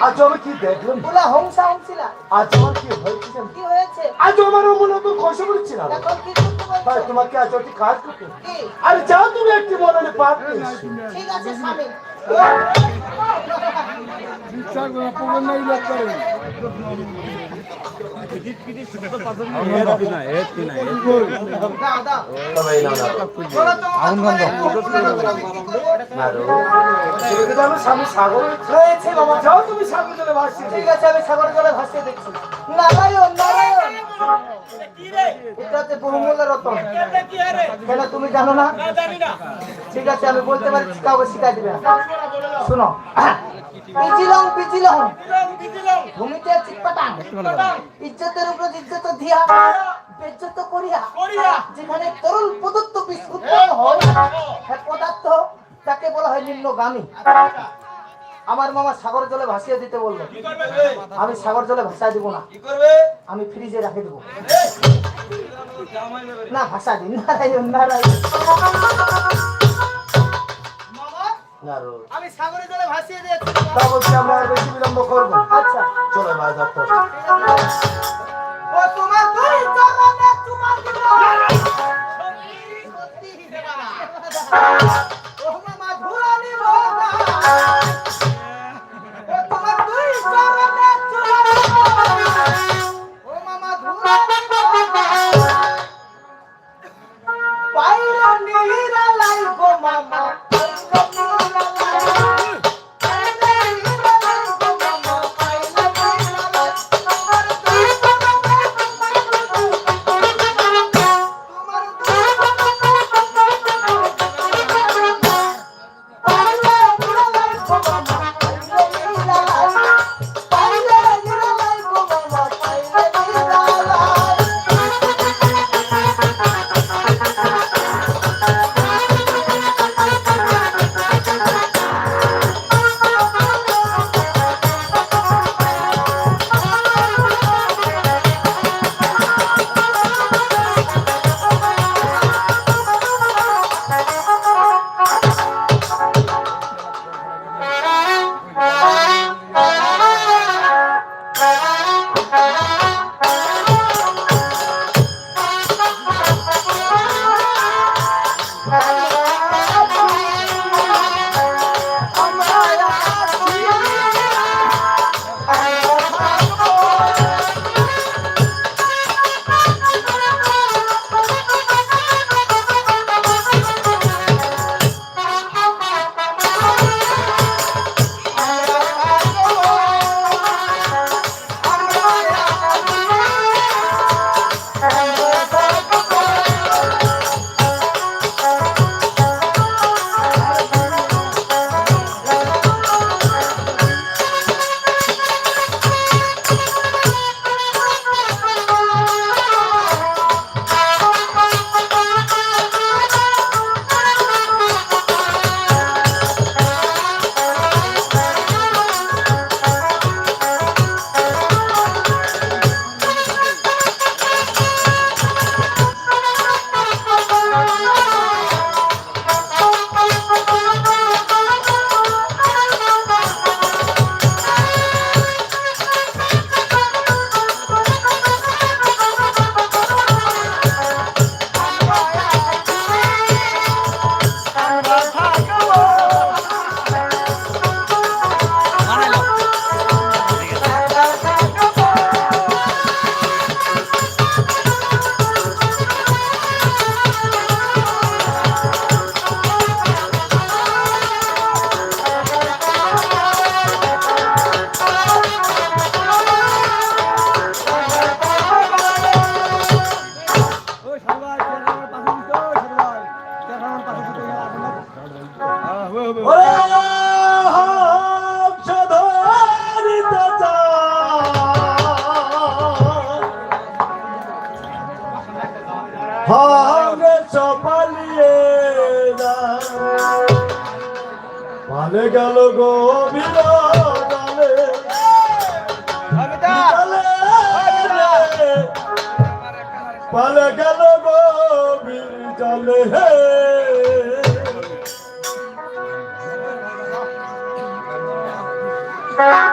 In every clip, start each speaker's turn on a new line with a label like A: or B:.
A: আজ আমি কি দেখলাম আজ আমার কি হয়েছে জানো?
B: কি হয়েছে?
A: আজ আমারও মনে তো কষ্ট করছি না। ভাই তোমাকে আজ একটি কাজ করতে আরে যাও তুমি একটি মনে পাঠ
B: ঠিক আছে স্বামী।
A: স্বামী সাগর রয়েছে বাবা। যাও তুমি সাগর জলে ভাসছি
B: ঠিক আছে আমি সাগর জলে ভাসিয়ে দেখছি নারায়ণ নারায়ণ। এটা বহুমূল্য রতন কেন তুমি জানো না? ঠিক আছে আমি বলতে পারি কাউকে শিখাই দিবে শোনো। ভূমিতে ইজ্জতের উপর ইজ্জত দিয়া বেজ্জত করিয়া যেখানে তরল পদার্থ উৎপন্ন হয় হ্যাঁ পদার্থ তাকে বলা হয় নিম্নগামী। আমার মামা সাগর জলে ভাসিয়ে দিতে বলল আমি সাগর জলে ভাসায় দিব না। আমি ফ্রিজে রাখে দেবো। না ভাষা দিন। নারায়ণ নারায়ণ।
A: নারু
B: আমি সাগরে জলে ভাসিয়ে দিয়েছি।
A: তা বলছি আমরা আর বেশি বিলম্ব করব
B: আচ্ছা
A: চলো মা যাত্রা
B: ও তোমার দুই চরণে তোমার
C: পালে গেল গো বিদালে পালে গেল গো বিদালে হে Bye.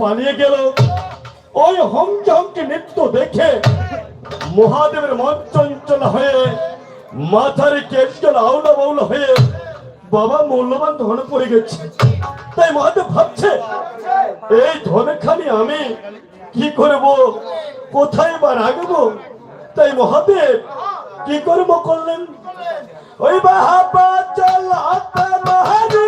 C: পালিয়ে গেল। ওই হংসি নৃত্য দেখে মহাদেবের মন চঞ্চল হয়ে, মাথার কেশগুলো আউলা বাউলা হয়ে বাবা মূল্যবান ধনে পড়ে গেছে। তাই মহাদেব ভাবছে, এই ধনেখানি আমি কি করব? কোথায় বা রাখব? তাই মহাদেব কি করব করলেন? ওই বাহাবা চল হাতে মহারি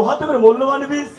C: মহাদেবের মূল্যবান বীজ।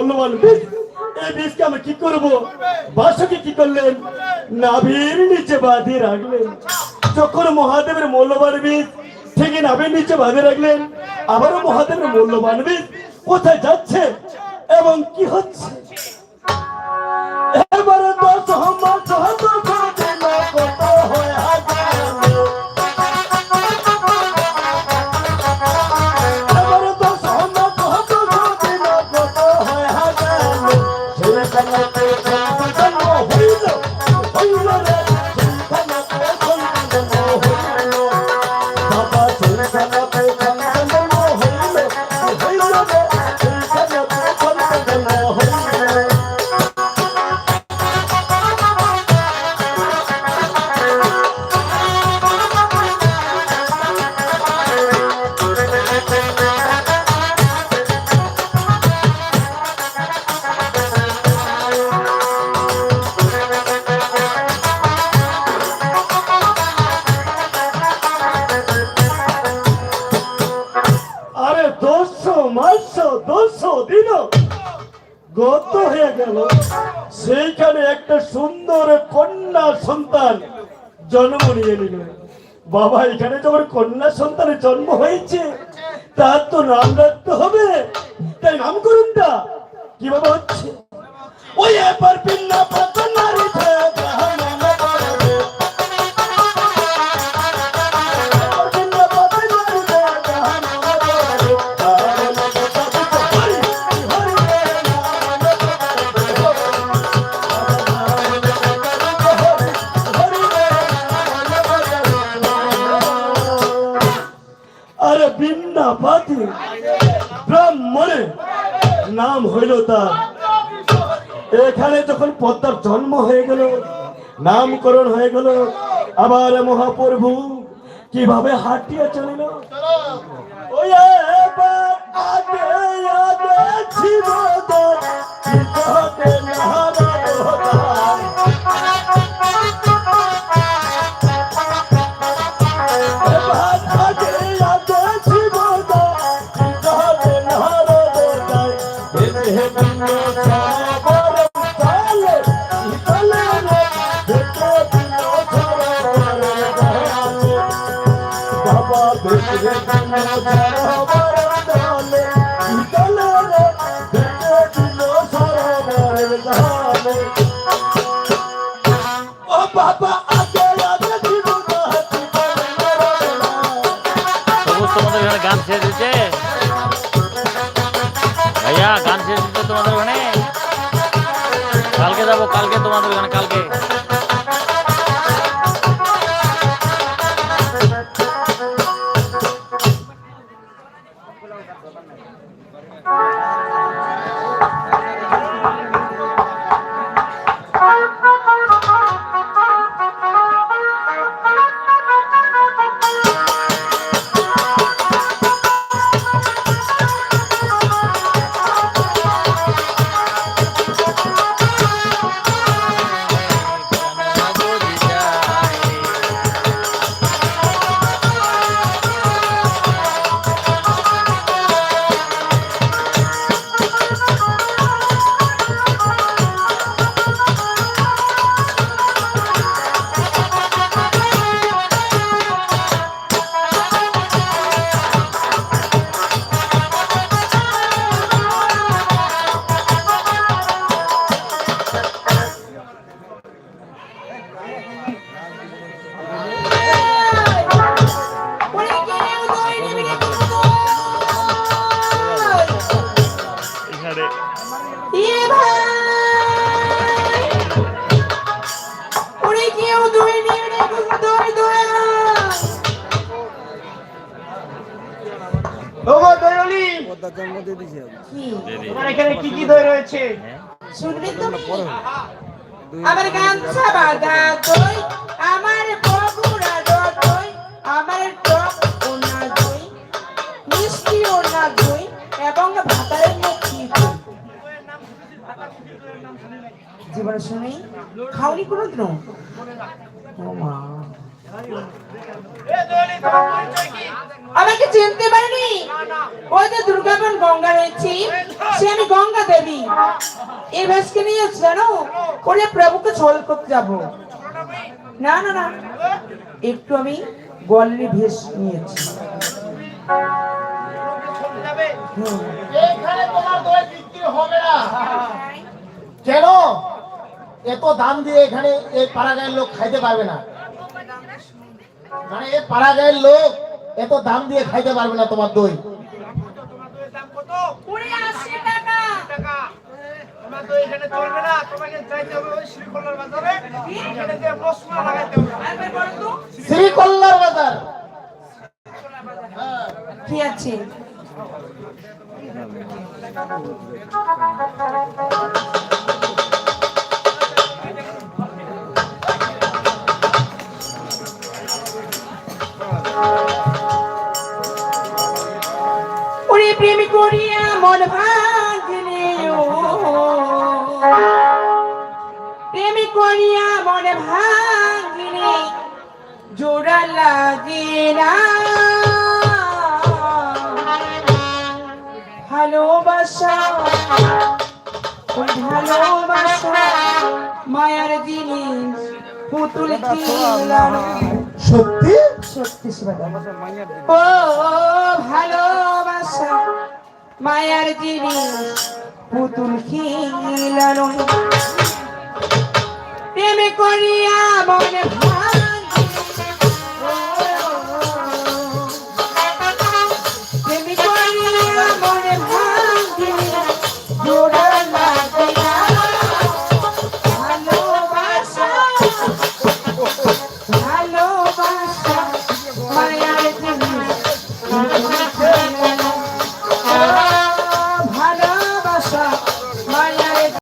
C: মূল্যবান বীজ, এই বীজকে আমি কি করব? বাসুকে কি করলেন? নাভির নিচে বাঁধিয়ে রাখলেন। যখন মহাদেবের মূল্যবান বীজ থেকে নাভির নিচে বাঁধিয়ে রাখলেন, আবারও মহাদেবের মূল্যবান বীজ কোথায় যাচ্ছে এবং কি হচ্ছে? জন্ম নিয়ে নিল। বাবা, এখানে যখন কন্যা সন্তানের জন্ম হয়েছে, তার তো নাম রাখতে হবে। তাই নামকরণটা কীভাবে হচ্ছে? ওই এবার এখানে যখন পদ্মার জন্ম হয়ে গেল, নামকরণ হয়ে গেল, আবার মহাপ্রভু কীভাবে হাঁটিয়ে চলিল? ওই
D: একেবারে শুনি। খাওনি কোনো দিনও ও মা। আমাকে চিনতে পারিনি? ওই যে দুর্গাবন গঙ্গা রয়েছে, সে আমি গঙ্গা দেবী। এই ভেসকে নিয়ে জানো, ওরে প্রভুকে ছল করতে যাব। না না না। একটু আমি গল্লি ভেস নিয়েছি।
E: কেন? এত দাম দিয়ে এখানে এই পাড়াগাঁয়ের লোক খাইতে পারবে না। মানে এই পাড়াগাঁয়ের লোক এত দাম দিয়ে খাইতে পারবে না তোমার দই।
D: আশি টাকা।
F: তোমার তো
D: মন ভাঙলে প্রেম করিয়া মন ভাঙলে জোড়া লাগে না। ভালোবাসা ভালোবাসা মায়ার জিনিস পুতুল
E: সত্যি
D: সত্যি। ও। মায়ার জিনিস পুতুল খিলানো। প্রেমে করিয়া মনে